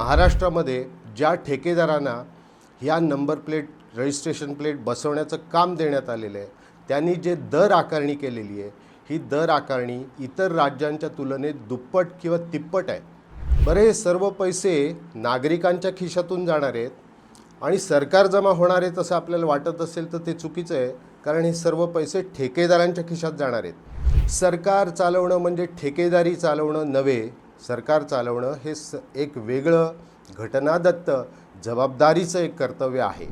महाराष्ट्रामध्ये ज्या ठेकेदारांना ह्या नंबर प्लेट रजिस्ट्रेशन प्लेट बसवण्याचं काम देण्यात आलेलं आहे त्यांनी जे दर आकारणी केलेली आहे ही दर आकारणी इतर राज्यांच्या तुलनेत दुप्पट किंवा तिप्पट आहे. बरं हे सर्व पैसे नागरिकांच्या खिशातून जाणार आहेत आणि सरकार जमा होणार आहेत असं आपल्याला वाटत असेल तर ते चुकीचं आहे कारण हे सर्व पैसे ठेकेदारांच्या खिशात जाणार आहेत. सरकार चालवणं म्हणजे ठेकेदारी चालवणं नव्हे सरकार चालवणं हे स एक वेगळं घटनादत्त जबाबदारीचं एक कर्तव्य आहे.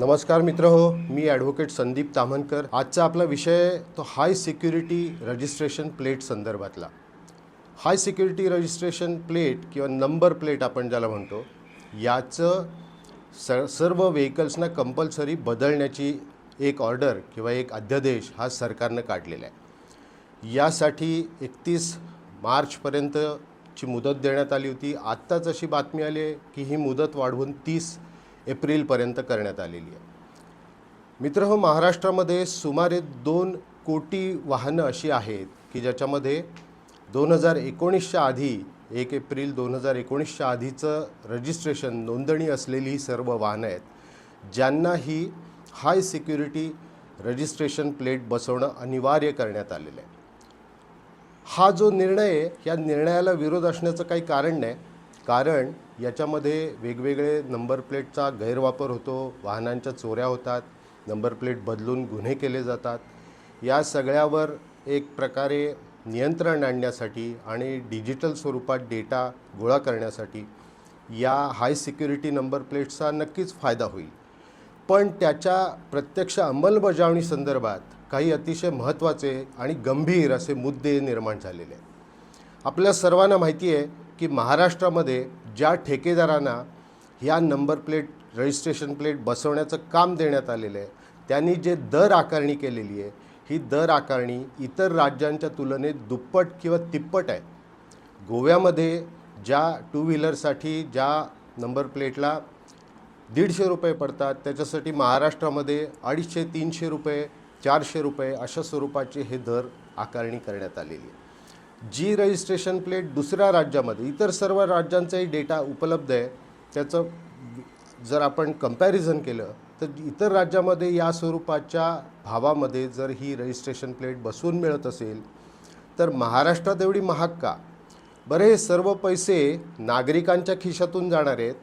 नमस्कार मित्र हो मी ॲडव्होकेट संदीप तामनकर आजचा आपला विषय तो हाय सिक्युरिटी रजिस्ट्रेशन प्लेट संदर्भातला. हाय सिक्युरिटी रजिस्ट्रेशन प्लेट किंवा नंबर प्लेट आपण ज्याला म्हणतो याचं स सर्व व्हेकल्सना कंपल्सरी बदलण्याची एक ऑर्डर किंवा एक अध्यादेश हा सरकारनं काढलेला आहे. यासाठी एकतीस मार्चपर्यंत ची मुदत देण्यात आली होती. आत्ताच अशी बातमी आली आहे की ही मुदत वाढवून तीस एप्रिलपर्यंत करण्यात आलेली आहे. मित्र हो महाराष्ट्रामध्ये सुमारे दोन कोटी वाहनं अशी आहेत की ज्याच्यामध्ये दोन हजार एकोणीसच्या आधी एक एप्रिल दोन हजार एकोणीसच्या आधीचं रजिस्ट्रेशन नोंदणी असलेली ही सर्व वाहनं आहेत ज्यांना ही हाय सिक्युरिटी रजिस्ट्रेशन प्लेट बसवणं अनिवार्य करण्यात आलेलं आहे. हा जो निर्णय आहे या निर्णयाला विरोध असण्याचं काही कारण नाही. कारण याच्यामध्ये वेगवेगळे नंबर प्लेटचा गैरवापर होतो वाहनांच्या चोऱ्या होतात नंबर प्लेट बदलून गुन्हे केले जातात. या सगळ्यावर एक प्रकारे नियंत्रण आणण्यासाठी आणि डिजिटल स्वरूपात डेटा गोळा करण्यासाठी या हाय सिक्युरिटी नंबर प्लेट्सचा नक्कीच फायदा होईल. पण त्याच्या प्रत्यक्ष अंमलबजावणी संदर्भात काही अतिशय महत्त्वाचे आणि गंभीर असे मुद्दे निर्माण झालेले आहेत. आपल्या सर्वांना माहिती आहे की महाराष्ट्रामध्ये ज्या ठेकेदारांना ह्या नंबर प्लेट रजिस्ट्रेशन प्लेट बसवण्याचं काम देण्यात आलेलं आहे त्यांनी जे दर आकारणी केलेली आहे ही दर आकारणी इतर राज्यांच्या तुलनेत दुप्पट किंवा तिप्पट आहे. गोव्यामध्ये ज्या टू व्हीलरसाठी ज्या नंबर प्लेटला दीडशे रुपये पडतात त्याच्यासाठी महाराष्ट्रामध्ये अडीचशे तीनशे रुपये चारशे रुपये अशा स्वरूपाचे हे दर आकारणी करण्यात आलेली आहे. जी रजिस्ट्रेशन प्लेट दुसऱ्या राज्यामध्ये इतर सर्व राज्यांचाही डेटा उपलब्ध आहे. त्याचं जर आपण कंपॅरिझन केलं तर इतर राज्यामध्ये या स्वरूपाच्या भावामध्ये जर ही रजिस्ट्रेशन प्लेट बसवून मिळत असेल तर महाराष्ट्रात एवढी महाग का? बरे हे सर्व पैसे नागरिकांच्या खिशातून जाणार आहेत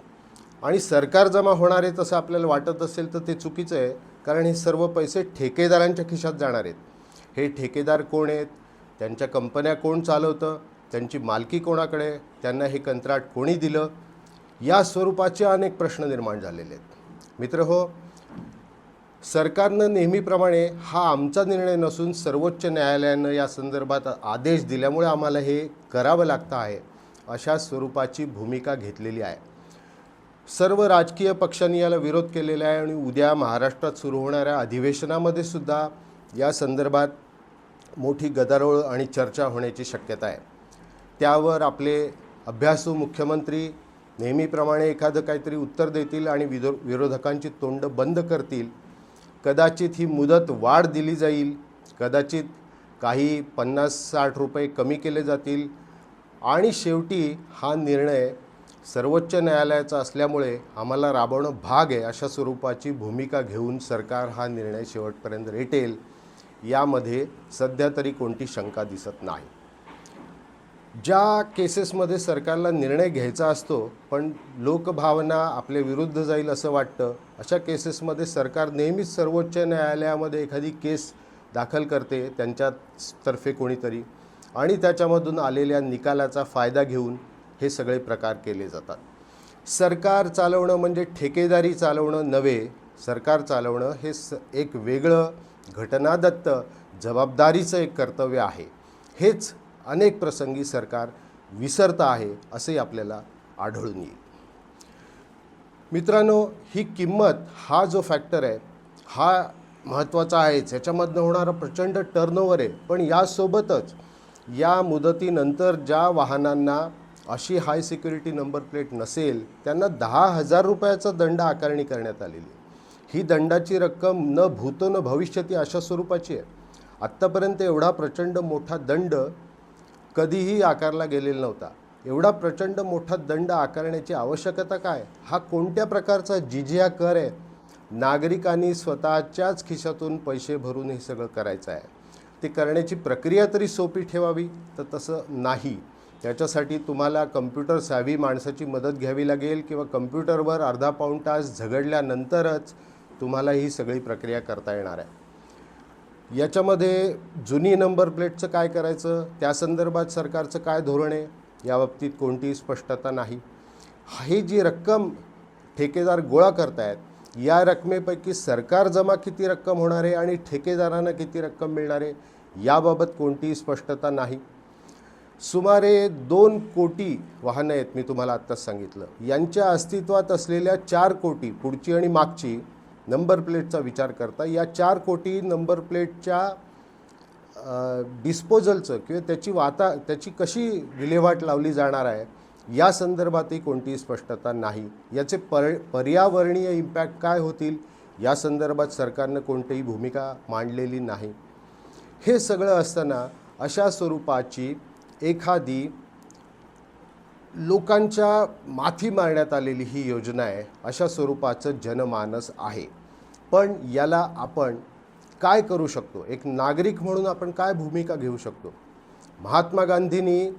आणि सरकार जमा होणार आहेत असं आपल्याला वाटत असेल तर ते चुकीचं आहे. कारण हे सर्व पैसे ठेकेदारांच्या खिशात जाणार आहेत. हे ठेकेदार कोण आहेत? त्यांच्या कंपन्या कोण चालवतं? त्यांची मालकी कोणाकडे? त्यांना हे कंत्राट कोणी दिलं? या स्वरूपाचे अनेक प्रश्न निर्माण झालेले आहेत. मित्र हो सरकारनं नेहमीप्रमाणे हा आमचा निर्णय नसून सर्वोच्च न्यायालयानं या संदर्भात आदेश दिल्यामुळे आम्हाला हे करावं लागतं आहे अशा स्वरूपाची भूमिका घेतलेली आहे. सर्व राजकीय पक्षांनी याला विरोध केलेला आहे आणि उद्या महाराष्ट्रात सुरू होणाऱ्या अधिवेशनामध्ये सुद्धा या संदर्भात मोठी गदारोळ आणि चर्चा होण्याची शक्यता आहे. त्यावर आपले अभ्यासू मुख्यमंत्री नेहमीप्रमाणे एखादं काहीतरी उत्तर देतील आणि विदो विरोधकांची तोंड बंद करतील. कदाचित ही मुदत वाढ दिली जाईल. कदाचित काही पन्नास साठ रुपये कमी केले जातील. आणि शेवटी हा निर्णय सर्वोच्च न्यायालयाचा असल्यामुळे आम्हाला राबवणं भाग आहे अशा स्वरूपाची भूमिका घेऊन सरकार हा निर्णय शेवटपर्यंत रेटेल यामध्ये सध्या तरी कोणती शंका दिसत नाही. ज्या केसेसमध्ये सरकारला निर्णय घ्यायचा असतो पण लोकभावना आपल्या विरुद्ध जाईल असं वाटतं अशा केसेसमध्ये सरकार नेहमीच सर्वोच्च न्यायालयामध्ये एखादी केस दाखल करते त्यांच्यातर्फे कोणीतरी. आणि त्याच्यामधून आलेल्या निकालाचा फायदा घेऊन हे सगळे प्रकार केले जातात. सरकार चालवणं म्हणजे ठेकेदारी चालवणं नव्हे सरकार चालवणं हे स एक वेगळं घटनादत्त जबाबदारीचं एक कर्तव्य आहे. हेच अनेक प्रसंगी सरकार विसरतं आहे असे आपल्याला आढळून येईल. मित्रांनो ही किंमत हा जो फॅक्टर आहे हा महत्त्वाचा आहेच. याच्यामधनं होणारा प्रचंड टर्नओव्हर आहे. पण यासोबतच या मुदतीनंतर ज्या वाहनांना अशी हाय सिक्युरिटी नंबर प्लेट नसेल त्यांना दहा हजार रुपयाचा दंड आकारणी करण्यात आलेली आहे. ही दंडाची रक्कम न भूतो न भविष्यती अशा स्वरूपाची आहे. आत्तापर्यंत एवढा प्रचंड मोठा दंड कधीही आकारला गेलेला नव्हता. एवढा प्रचंड मोठा दंड आकारण्याची आवश्यकता काय? हा कोणत्या प्रकारचा जिजिया कर आहे? नागरिकांनी स्वतःच्याच खिशातून पैसे भरून हे सगळं करायचं आहे. ते करण्याची प्रक्रिया तरी सोपी ठेवावी तर तसं नाही. त्याच्यासाठी तुम्हाला कम्प्युटर सॅवी माणसाची मदत घ्यावी लागेल किंवा कम्प्युटरवर अर्धा पाऊण तास झगडल्यानंतरच तुम्हाला ही सगळी प्रक्रिया करता येणार आहे. याच्यामध्ये जुनी नंबर प्लेटचं काय करायचं? त्या संदर्भात सरकारचं काय धोरण आहे? याबाबतीत कोणतीही स्पष्टता नाही. ही जी रक्कम ठेकेदार गोळा करतायत या रकमेपैकी सरकार जमा किती रक्कम होणार आहे आणि ठेकेदारांना किती रक्कम मिळणार आहे? याबाबत कोणतीही स्पष्टता नाही. सुमारे दोन कोटी वाहनं आहेत मी तुम्हाला आत्ताच सांगितलं. यांच्या अस्तित्वात असलेल्या चार कोटी पुढची आणि मागची नंबर प्लेटचा विचार करता या चार कोटी नंबर प्लेटच्या डिस्पोजलचं किंवा त्याची वाता त्याची कशी विल्हेवाट लावली जाणार आहे या संदर्भातही कोणतीही स्पष्टता नाही. याचे पर पर्यावरणीय इम्पॅक्ट काय होतील या संदर्भात सरकारनं कोणतीही भूमिका मांडलेली नाही. हे सगळं असताना अशा स्वरूपाची एखादी लोकांच्या माथी मारण्यात आलेली ही योजना आहे अशा स्वरूपाचं जनमानस आहे. पण याला आपण काय करू शकतो? एक नागरिक म्हणून आपण काय भूमिका घेऊ शकतो? महात्मा गांधींनी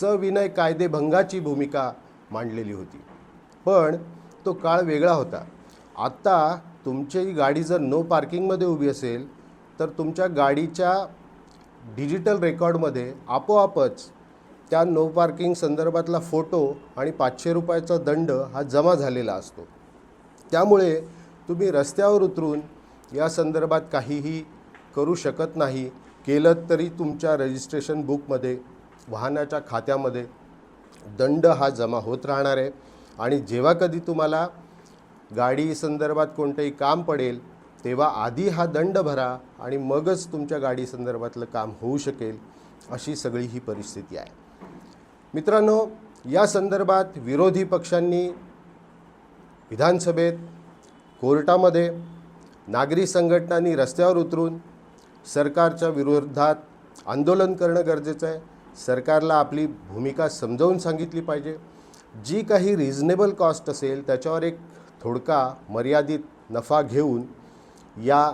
सविनय कायदेभंगाची भूमिका मांडलेली होती. पण तो काळ वेगळा होता. आत्ता तुमची गाडी जर नो पार्किंगमध्ये उभी असेल तर तुमच्या गाडीच्या डिजिटल रेकॉर्डमध्ये आपोआपच त्या नो पार्किंग संदर्भातला फोटो आणि पाचशे रुपयाचा दंड हा जमा झालेला असतो. त्यामुळे तुम्ही रस्त्यावर उतरून या संदर्भात काहीही करू शकत नाही केलं तरी तुमच्या रजिस्ट्रेशन बुकमध्ये वाहनाच्या खात्यामध्ये दंड हा जमा होत राहणार आहे. आणि जेव्हा कधी तुम्हाला गाडी संदर्भात कोणतंही काम पडेल तेव्हा आधी हा दंड भरा आणि मगच तुमच्या गाडी संदर्भातलं काम होऊ शकेल अशी सगळी ही परिस्थिती आहे. मित्रांनो या संदर्भात विरोधी पक्षांनी विधानसभेत कोर्टामध्ये नागरी संघटनांनी रस्त्यावर उतरून सरकारच्या विरोधात आंदोलन करणं गरजेचं आहे. सरकारला आपली भूमिका समजावून सांगितली पाहिजे. जी काही रिझनेबल कॉस्ट असेल त्याच्यावर एक थोडका मर्यादित नफा घेऊन या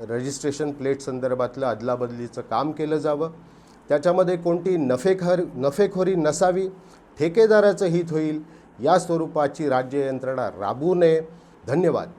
रजिस्ट्रेशन प्लेट संदर्भातलं अदलाबदलीचं काम केलं जावं. त्याच्यामध्ये कोणती नफेखर नफेखोरी नसावी ठेकेदाराचं हित होईल या स्वरूपाची राज्य यंत्रणा राबवू नये. धन्यवाद.